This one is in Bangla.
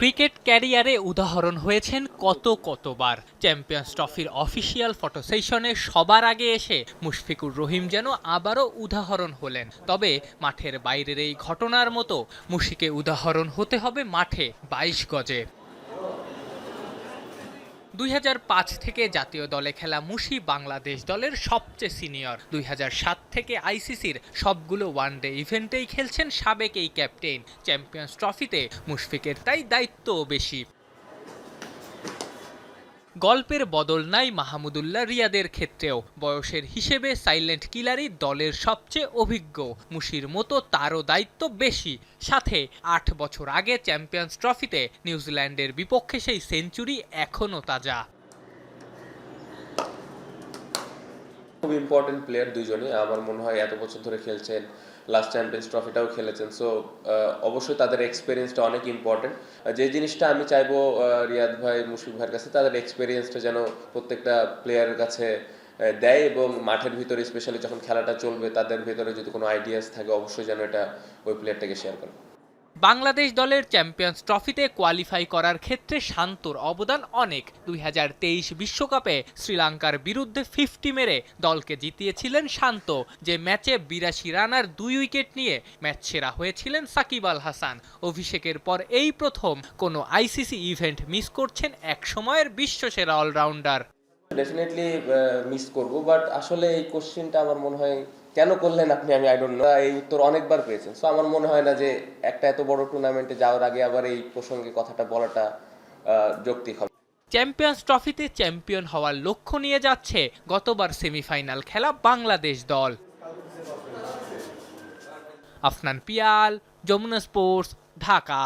ক্রিকেট ক্যারিয়ারে উদাহরণ হয়েছেন কত কতবার। চ্যাম্পিয়ন্স ট্রফির অফিসিয়াল ফটো সেশনে সবার আগে এসে মুশফিকুর রহিম যেন আবারও উদাহরণ হলেন। তবে মাঠের বাইরের এই ঘটনার মতো মুশিকে উদাহরণ হতে হবে মাঠে বাইশ গজে। দুই হাজার পাঁচ থেকে জাতীয় দলে খেলা মুশি বাংলাদেশ দলের সবচেয়ে সিনিয়র। দুই হাজার সাত থেকে আইসিসির সবগুলো ওয়ানডে ইভেন্টেই খেলছেন সাবেক এই ক্যাপ্টেন। চ্যাম্পিয়ন্স ট্রফিতে মুশফিকের তাই দায়িত্বও বেশি। গল্পের বদল নাই মাহমুদুল্লাহ রিয়াদের ক্ষেত্রেও। বয়সের হিসেবে সাইলেন্ট কিলারই দলের সবচেয়ে অভিজ্ঞ। মুশির মতো তারও দায়িত্ব বেশি। সাথে আট বছর আগে চ্যাম্পিয়ন্স ট্রফিতে নিউজিল্যান্ডের বিপক্ষে সেই সেঞ্চুরি এখনও তাজা। খুব ইম্পর্টেন্ট প্লেয়ার দুইজনই। আমার মনে হয় এত বছর ধরে খেলছেন লাস্ট চ্যাম্পিয়ন্স ট্রফিটাও খেলেছেন। সো অবশ্যই তাদের এক্সপিরিয়েন্সটা অনেক ইম্পর্টেন্ট যে জিনিসটা আমি চাইব রিয়াদ ভাই, মুশফিক ভাইয়ের কাছে, তাদের এক্সপিরিয়েন্সটা যেন প্রত্যেকটা প্লেয়ারের কাছে দেয় এবং মাঠের ভিতরে স্পেশালি যখন খেলাটা চলবে, তাদের ভিতরে যদি কোনো আইডিয়াস থাকে, অবশ্যই যেন এটা ওই প্লেয়ারটাকে শেয়ার করে। বাংলাদেশ দলের চ্যাম্পিয়ন্স ট্রফিতে কোয়ালিফাই করার ক্ষেত্রে শান্তর অবদান অনেক। দুই বিশ্বকাপে শ্রীলঙ্কার বিরুদ্ধে ফিফটি মেরে দলকে জিতিয়েছিলেন শান্ত, যে ম্যাচে বিরাশি রানার দুই উইকেট নিয়ে ম্যাচ সেরা হয়েছিলেন সাকিব আল হাসান। অভিষেকের পর এই প্রথম কোনো আইসিসি ইভেন্ট মিস করছেন এক সময়ের বিশ্বসেরা অলরাউন্ডার ডেফিনেটলি মিস করব বাট আসলে এই কোশ্চেনটা আমার মনে হয় কেন করলেন আপনি? আমি আই ডোন্ট নো এই উত্তর অনেকবার পেয়েছেন। সো আমার মনে হয় না যে একটা এত বড় টুর্নামেন্টে যাওয়ার আগে আবার এই প্রসঙ্গে কথাটা বলাটা যৌক্তিক হবে। চ্যাম্পিয়ন্স ট্রফিতে চ্যাম্পিয়ন হওয়ার লক্ষ্য নিয়ে যাচ্ছে গতবার সেমিফাইনাল খেলা বাংলাদেশ দল। আফনান পিয়াল, যমুনা স্পোর্টস ঢাকা।